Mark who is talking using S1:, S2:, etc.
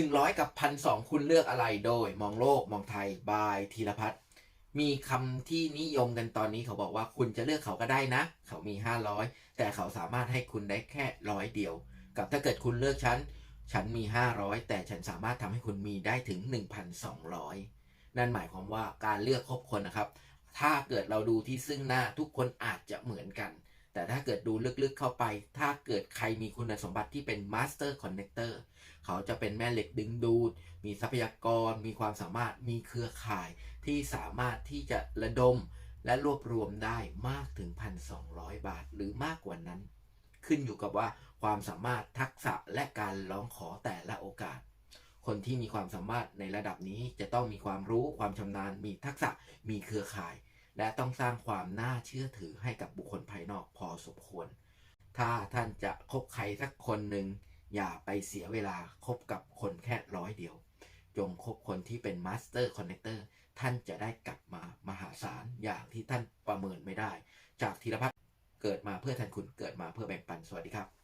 S1: 100 กับพันสคุณเลือกอะไรโดย มองโลกมองไทยบายธีรพัฒน์มีคำที่นิยมกันตอนนี้เขาบอกว่าคุณจะเลือกเขาก็ได้นะ เขามี 500 แต่เขาสามารถให้คุณได้แค่ร้อยเดียว กับถ้าเกิดคุณเลือกฉัน ฉันมี 500 แต่ฉันสามารถทำให้คุณมีได้ถึง 1,200 นั่นหมายความว่าการเลือกคบคนนะครับ ถ้าเกิดเราดูที่ซึ่งหน้าทุกคนอาจจะเหมือนกัน แต่ถ้าเกิดดูลึกๆเข้าไป ถ้าเกิดใครมีคุณสมบัติที่เป็น Master Connector เขาจะเป็นแม่เหล็กดึงดูด มีทรัพยากร มีความสามารถ มีเครือข่ายที่สามารถที่จะระดมและรวบรวมได้มากถึง 1,200 บาท หรือมากกว่านั้น ขึ้นอยู่กับว่าความสามารถทักษะและการร้องขอแต่ละโอกาส คนที่มีความสามารถในระดับนี้จะต้องมีความรู้ความชำนาญ มีทักษะ มีเครือข่าย และต้องสร้างความน่าเชื่อถือให้กับบุคคลภายนอกพอสมควร ถ้าท่านจะคบใครสักคนหนึ่งอย่าไปเสียเวลาคบกับคนแค่ร้อยเดียว จงคบคนที่เป็นมาสเตอร์คอนเนคเตอร์ท่านจะได้กลับมามหาศาลอย่างที่ท่านประเมินไม่ได้ จากธีรพัฒน์เกิดมาเพื่อแทนคุณเกิดมาเพื่อแบ่งปันสวัสดีครับ